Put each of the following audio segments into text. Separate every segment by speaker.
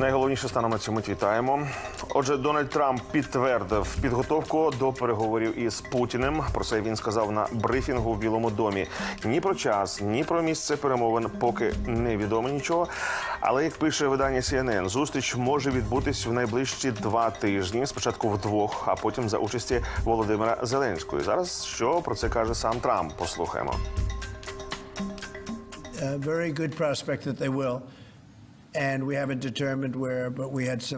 Speaker 1: Найголовніше станом на мить вітаємо. Отже, Дональд Трамп підтвердив підготовку до переговорів із Путіним. Про це він сказав на брифінгу в Білому домі. Ні про час, ні про місце перемовин поки не відомо нічого. Але як пише видання CNN, зустріч може відбутись в найближчі два тижні. Спочатку вдвох, а потім за участі Володимира Зеленського. Зараз що про це каже сам Трамп? Послухаємо.
Speaker 2: very good prospect that they will.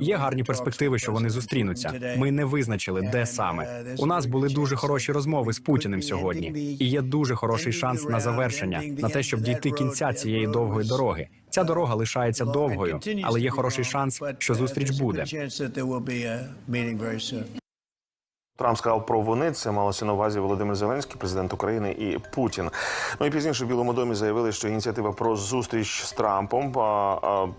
Speaker 3: Є гарні перспективи, що вони зустрінуться. Ми не визначили, де саме. У нас були дуже хороші розмови з Путіним сьогодні, і є дуже хороший шанс на завершення, на те, щоб дійти кінця цієї довгої дороги. Ця дорога лишається довгою, але є хороший шанс, що зустріч буде.
Speaker 1: Трамп сказав про вони. Це малося на увазі Володимир Зеленський, президент України і Путін. Ну і пізніше в Білому домі заявили, що ініціатива про зустріч з Трампом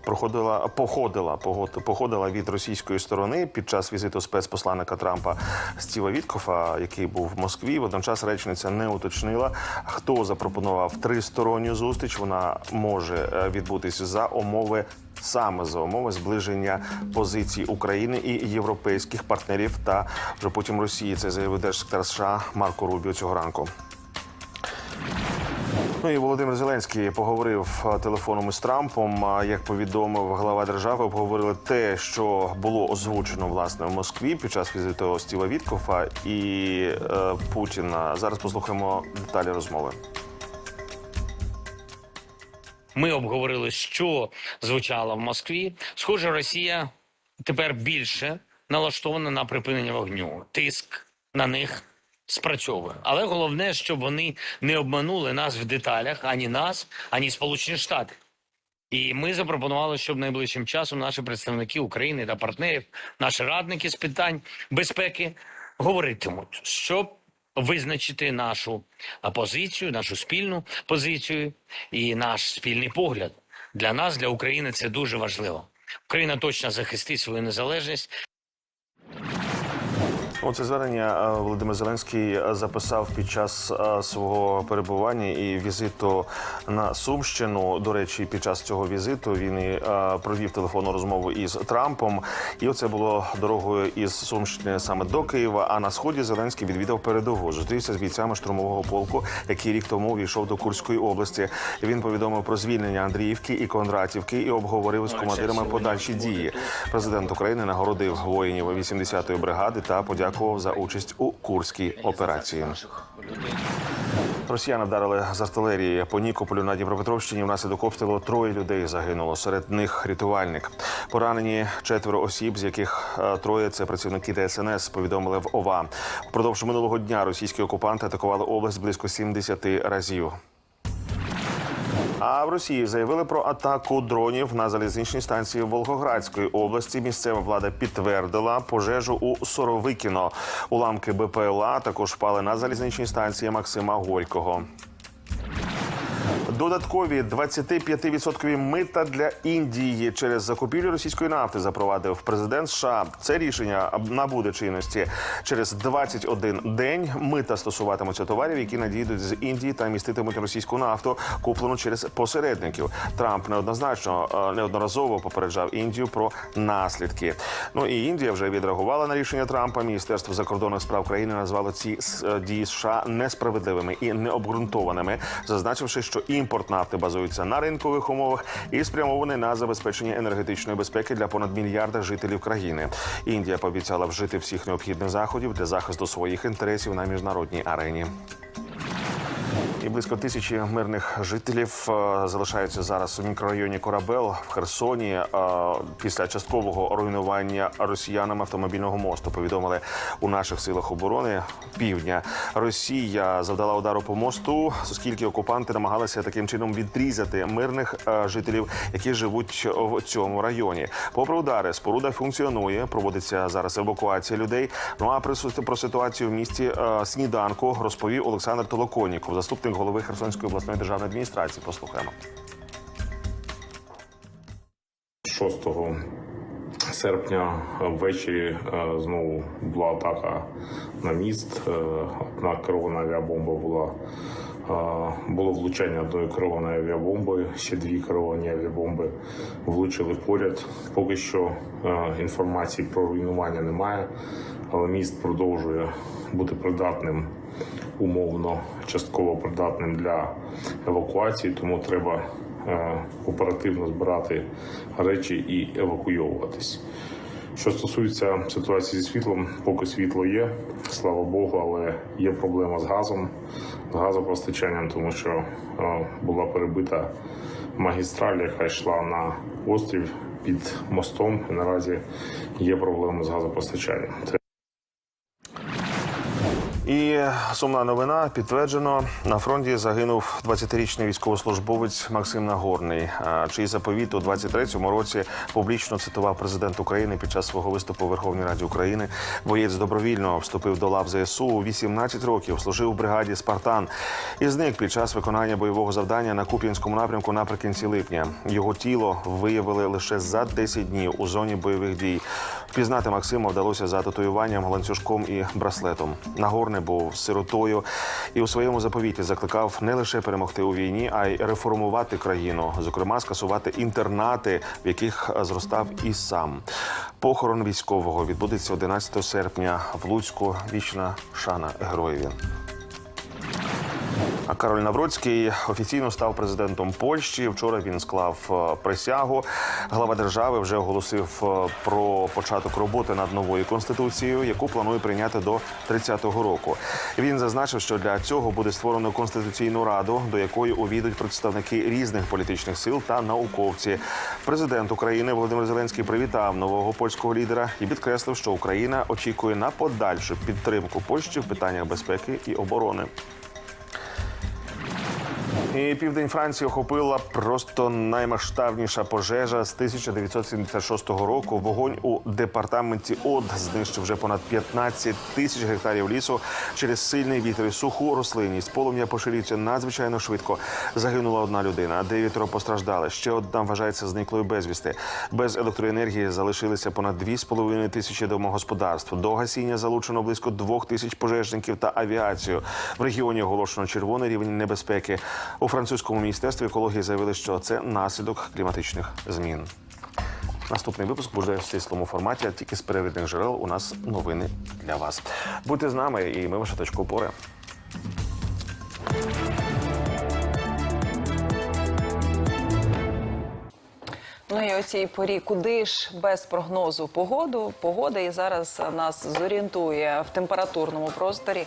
Speaker 1: проходила походила походила від російської сторони під час візиту спецпосланника Трампа Стіва Віткофа, який був в Москві. Водночас речниця не уточнила, хто запропонував тристоронню зустріч. Вона може е, відбутися за умови саме за умови зближення позицій України і європейських партнерів та вже потім Росії. Це заявив держсекретар США Марко Рубіо цього ранку. Ну і Володимир Зеленський поговорив е, телефоном із Трампом. Як повідомив глава держави, обговорили те, що було озвучено власне в Москві під час візиту Стіва Віткофа і е, Путіна. Зараз послухаємо деталі розмови.
Speaker 4: Ми обговорили, що звучало в Москві. Схоже, Росія тепер більше налаштована на припинення вогню. Тиск на них спрацьовує. Але головне, щоб вони не обманули нас в деталях ані нас, ані Сполучені Штати. І ми запропонували, щоб найближчим часом наші представники України та партнерів, наші радники з питань безпеки говоритимуть, щоб визначити нашу позицію, нашу спільну позицію і наш спільний погляд. Для нас, для України, це дуже важливо. Україна точно захистить свою незалежність.
Speaker 1: Оце звернення е, Володимир Зеленський записав під час е, свого перебування і візиту на Сумщину. До речі, під час цього візиту він і е, провів телефонну розмову із Трампом. І оце було дорогою із Сумщини саме до Києва. А на сході Зеленський відвідав передову. Зустрівся з бійцями штурмового полку, який рік тому війшов до Курської області. Він повідомив про звільнення Андріївки і Кондратівки і обговорив з командирами подальші дії. Президент України нагородив воїнів 80-ї бригади та подякував за участь у курській операції. Росіяни вдарили з артилерії по Нікополю на Дніпропетровщині. Внаслідок обстрілу троє людей загинуло. Серед них рятувальник. Поранені четверо осіб, з яких е, троє це працівники ДСНС. Повідомили в ОВА. Впродовж минулого дня російські окупанти атакували область близько 70 разів. А в Росії заявили про атаку дронів на залізничній станції Волгоградської області. Місцева влада підтвердила пожежу у Соровикіно. Уламки БПЛА також впали на залізничній станції Максима Горького. Додаткові 25% мита для Індії через закупівлю російської нафти запровадив президент США. Це рішення набуде чинності через 21 день. Мита стосуватимуться товарів, які надійдуть з Індії та міститимуть російську нафту, куплену через посередників. Трамп неоднозначно е, неодноразово попереджав Індію про наслідки. Ну і Індія вже відреагувала на рішення Трампа. Міністерство закордонних справ країни назвало ці е, дії США несправедливими і необґрунтованими, зазначивши, що імпорт нафти базується на ринкових умовах і спрямований на забезпечення енергетичної безпеки для понад мільярда жителів країни. Індія пообіцяла вжити всіх необхідних заходів для захисту своїх інтересів на міжнародній арені. І близько тисячі мирних жителів е, залишаються зараз у мікрорайоні Корабел в Херсоні е, після часткового руйнування росіянами автомобільного мосту. Повідомили у наших силах оборони півдня. Росія завдала удару по мосту, оскільки окупанти намагалися таким чином відрізати мирних е, жителів, які живуть в цьому районі. Попри удари, споруда функціонує. Проводиться зараз евакуація людей. Ну а про ситуацію в місті сніданку розповів Олександр Толоконіков, заступник голови Херсонської обласної державної адміністрації. Послухаємо.
Speaker 5: 6 серпня ввечері е, знову була атака на міст. Е, Одна керована авіабомба була Було влучання одної керованої авіабомби, ще дві керовані авіабомби влучили поряд. Поки що е, інформації про руйнування немає, але міст продовжує бути придатним, умовно, частково придатним для евакуації, тому треба е, оперативно збирати речі і евакуйовуватись. Що стосується ситуації зі світлом, поки світло є, слава Богу, але є проблема з газом, з газопостачанням, тому що е, була перебита магістраль, яка йшла на острів під мостом. І наразі є проблеми з газопостачанням.
Speaker 1: І сумна новина підтверджено на фронті загинув 20-річний військовослужбовець Максим Нагорний, чий заповіт у 23-му році публічно цитував президент України під час свого виступу у Верховній Раді України. Боєць добровільно вступив до лав ЗСУ у 18 років. Служив у бригаді Спартан і зник під час виконання бойового завдання на Куп'янському напрямку наприкінці липня. Його тіло виявили лише за 10 днів у зоні бойових дій. Впізнати Максима вдалося за татуюванням, ланцюжком і браслетом. Нагорний був сиротою і у своєму заповіті закликав не лише перемогти у війні, а й реформувати країну, зокрема скасувати інтернати, в яких зростав і сам. Похорон військового відбудеться 11 серпня в Луцьку. Вічна шана героєві. Кароль Навроцький офіційно став президентом Польщі. Вчора він склав е, присягу. Глава держави вже оголосив е, про початок роботи над новою конституцією, яку планує прийняти до 30-го року. Він зазначив, що для цього буде створено конституційну раду, до якої увійдуть представники різних політичних сил та науковці. Президент України Володимир Зеленський привітав нового польського лідера і підкреслив, що Україна очікує на подальшу підтримку Польщі в питаннях безпеки і оборони. І південь Франції охопила просто наймасштабніша пожежа з 1976 року. Вогонь у департаменті Од знищив вже понад 15 тисяч гектарів лісу через сильний вітер і суху рослинність. Полум'я поширюється надзвичайно швидко. Загинула одна людина, а дев'ятеро постраждали. Ще одна вважається зниклою безвісти. Без електроенергії залишилися понад 2,5 тисячі домогосподарств. До гасіння залучено близько двох тисяч пожежників та авіацію. В регіоні оголошено червоний рівень небезпеки. У французькому міністерстві екології заявили, що це наслідок кліматичних змін. Наступний випуск буде в стислому форматі, а тільки з перевірних джерел у нас новини для вас. Будьте з нами, і ми ваша точка опори.
Speaker 6: Ну і о цій порі, куди ж без прогнозу погоду? Погода і зараз нас зорієнтує в температурному просторі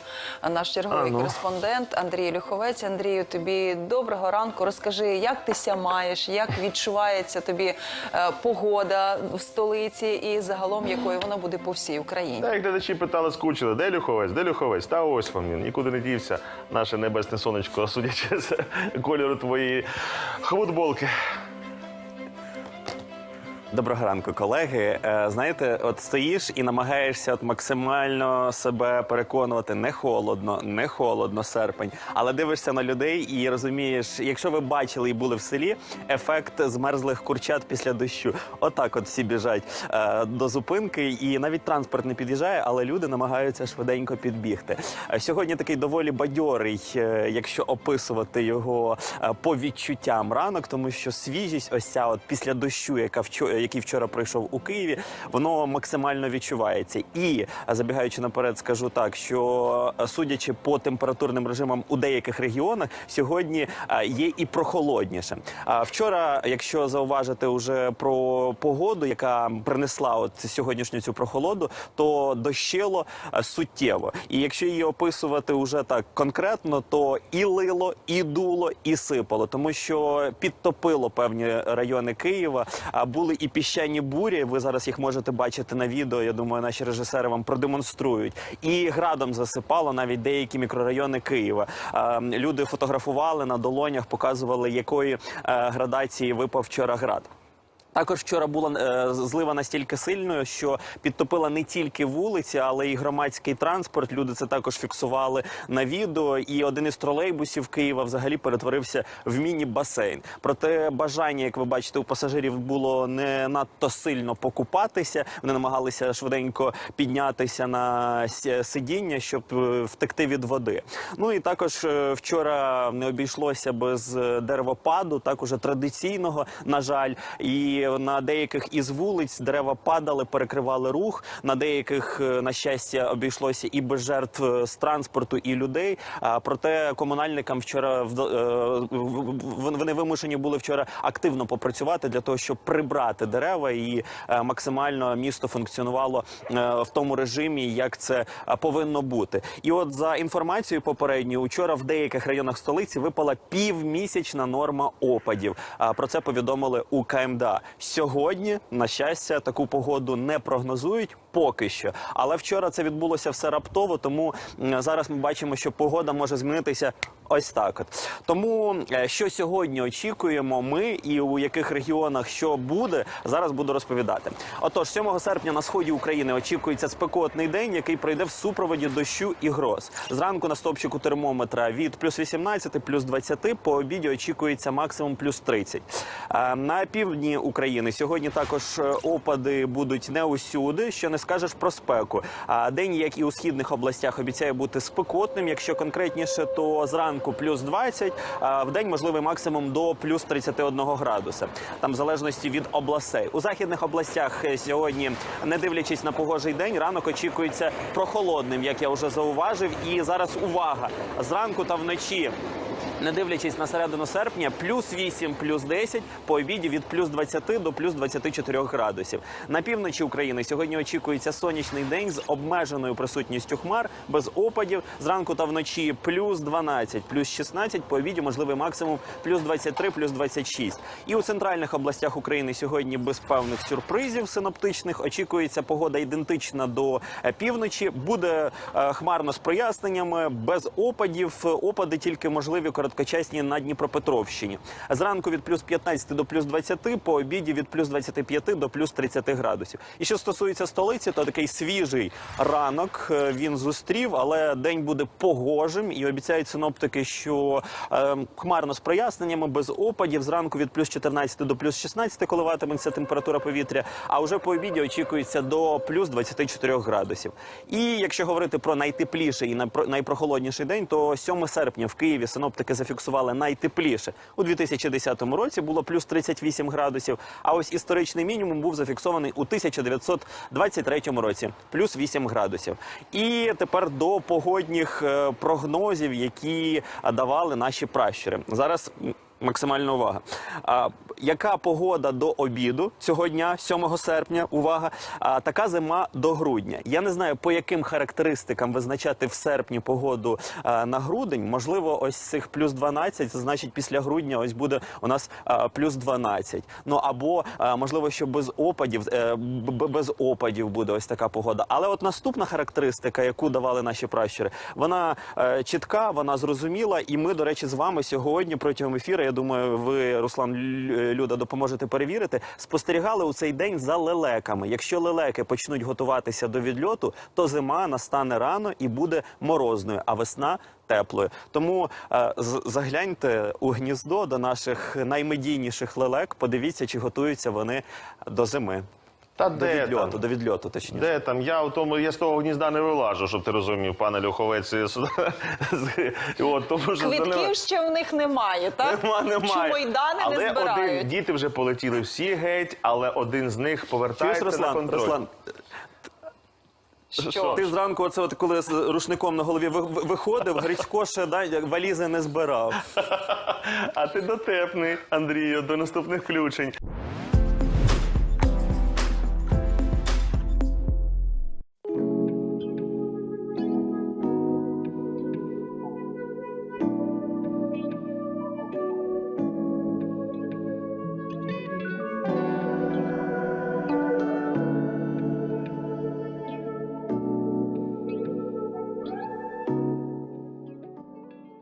Speaker 6: наш черговий
Speaker 1: А, ну.
Speaker 6: кореспондент Андрій Люховець. Андрію, тобі доброго ранку. Розкажи, як ти ся маєш, як відчувається тобі е, погода в столиці і загалом якою вона буде по всій Україні?
Speaker 1: Так, глядачі питали, скучили, де Люховець, де Люховець? Та ось вам він. Нікуди не дівся. Наше небесне сонечко, судячи з кольору твоєї футболки.
Speaker 7: Доброго ранку, колеги. Е, Знаєте, от стоїш і намагаєшся от максимально себе переконувати не холодно, не холодно, серпень. Але дивишся на людей і розумієш, якщо ви бачили і були в селі, ефект змерзлих курчат після дощу. Отак, от всі біжать е, до зупинки, і навіть транспорт не під'їжджає, але люди намагаються швиденько підбігти. Е, Сьогодні такий доволі бадьорий, якщо описувати його по відчуттям ранок, тому що свіжість, ось ця от після дощу, яка вчора, який вчора пройшов у Києві, воно максимально відчувається. І забігаючи наперед, скажу так, що е, судячи по температурним режимам у деяких регіонах, сьогодні е, є і прохолодніше. А вчора, якщо зауважити уже про погоду, яка принесла от сьогоднішню цю прохолоду, то дощило е, суттєво. І якщо її описувати уже так конкретно, то і лило, і дуло, і сипало, тому що підтопило певні райони Києва. А були і піщані бурі. Ви зараз їх можете бачити на відео. Я думаю, наші режисери вам продемонструють. І градом засипало навіть деякі мікрорайони Києва. А, Люди фотографували на долонях, показували, якої е, градації випав вчора град. Також вчора була е, злива настільки сильною, що підтопила не тільки вулиці, але й громадський транспорт. Люди це також фіксували на відео. І один із тролейбусів Києва взагалі перетворився в міні-басейн. Проте бажання, як ви бачите, у пасажирів було не надто сильно покупатися. Вони намагалися швиденько піднятися на сидіння, щоб е, втекти від води. Ну і також е, вчора не обійшлося без деревопаду, так уже традиційного, на жаль. І на деяких із вулиць дерева падали, перекривали рух. На деяких, е, на щастя, обійшлося і без жертв е, з транспорту і людей. Проте комунальникам вчора е, вони вимушені були вчора активно попрацювати для того, щоб прибрати дерева, і максимально місто функціонувало в тому режимі, як це повинно бути. І от за інформацією попередньою, учора в деяких районах столиці випала півмісячна норма опадів. Про це повідомили у КМДА. Сьогодні, на щастя, таку погоду не прогнозують поки що. Але вчора це відбулося все раптово. Тому зараз ми бачимо, що погода може змінитися ось так. От тому е, що сьогодні очікуємо, ми і у яких регіонах що буде, зараз буду розповідати. Отож, 7 серпня на сході України очікується спекотний день, який пройде в супроводі дощу і гроз. Зранку на стопчику термометра від плюс 18, плюс 20, по обіді очікується максимум плюс 30. Е, На півдні України сьогодні також е, опади будуть не усюди, що не скажеш про спеку. А день, як і у східних областях, обіцяє бути спекотним. Якщо конкретніше, то зранку плюс 20, а в день можливий максимум до плюс 31 градуса. Там в залежності від областей. У західних областях е, сьогодні, не дивлячись на погожий день, ранок очікується прохолодним, як я вже зауважив. І зараз увага зранку та вночі. Не дивлячись на середину серпня, плюс 8, плюс 10, по обіді від плюс 20 до плюс 24 градусів. На півночі України сьогодні очікується сонячний день з обмеженою присутністю хмар, без опадів. Зранку та вночі плюс 12, плюс 16, по обіді можливий максимум плюс 23, плюс 26. І у центральних областях України сьогодні без певних сюрпризів синоптичних очікується погода ідентична до е, півночі. Буде е, хмарно з проясненнями, без опадів. Опади тільки можливі короткочасні на Дніпропетровщині. Зранку від плюс 15 до плюс 20, по обіді від плюс 25 до плюс 30 градусів. І що стосується столиці, то такий свіжий ранок е, він зустрів, але день буде погожим і обіцяють синоптики, що е, хмарно з проясненнями, без опадів. Зранку від плюс 14 до плюс 16 коливатиметься температура повітря. А вже по обіді очікується до плюс 24 градусів. І якщо говорити про найтепліший і найпро- найпрохолодніший день, то 7 серпня в Києві синоптики зафіксували найтепліше. У 2010 році було плюс 38 градусів. А ось історичний мінімум був зафіксований у 1923 році, плюс 8 градусів. І тепер до погодних е, прогнозів, які давали наші пращури. Зараз. Максимальна увага. А, яка погода до обіду цього дня, 7 серпня? Увага, а, така зима до грудня. Я не знаю, по яким характеристикам визначати в серпні погоду а, на грудень. Можливо, ось цих плюс 12, це значить після грудня ось буде у нас а, плюс 12. Ну або а, можливо, що без опадів, е, без опадів буде ось така погода. Але от наступна характеристика, яку давали наші пращури, вона е, чітка, вона зрозуміла. І ми, до речі, з вами сьогодні протягом ефіру, я думаю, ви, Руслан Лю- Люда, допоможете перевірити. Спостерігали у цей день за лелеками. Якщо лелеки почнуть готуватися до відльоту, то зима настане рано і буде морозною, а весна теплою. Тому е, загляньте у гніздо до наших наймедійніших лелек. Подивіться, чи готуються вони до зими.
Speaker 1: Та
Speaker 7: До
Speaker 1: де
Speaker 7: відльоту,
Speaker 1: там?
Speaker 7: до відльоту, точніше.
Speaker 1: Де там? Я у тому я з того гнізда не вилажу, щоб ти розумів, пане Люховець. Сюди. От, тому що
Speaker 6: Квитків ще в них немає, так?
Speaker 1: Нема, немає.
Speaker 6: Чумойдани
Speaker 1: але
Speaker 6: не збирають.
Speaker 1: Один, діти вже полетіли всі геть, але один з них повертається на
Speaker 7: Руслан,
Speaker 1: контроль.
Speaker 7: Руслан,
Speaker 6: Що?
Speaker 7: ти зранку, оце от коли з рушником на голові ви- ви- виходив, Грицько ще да, валізи не збирав.
Speaker 1: А ти дотепний, Андрію, до наступних включень.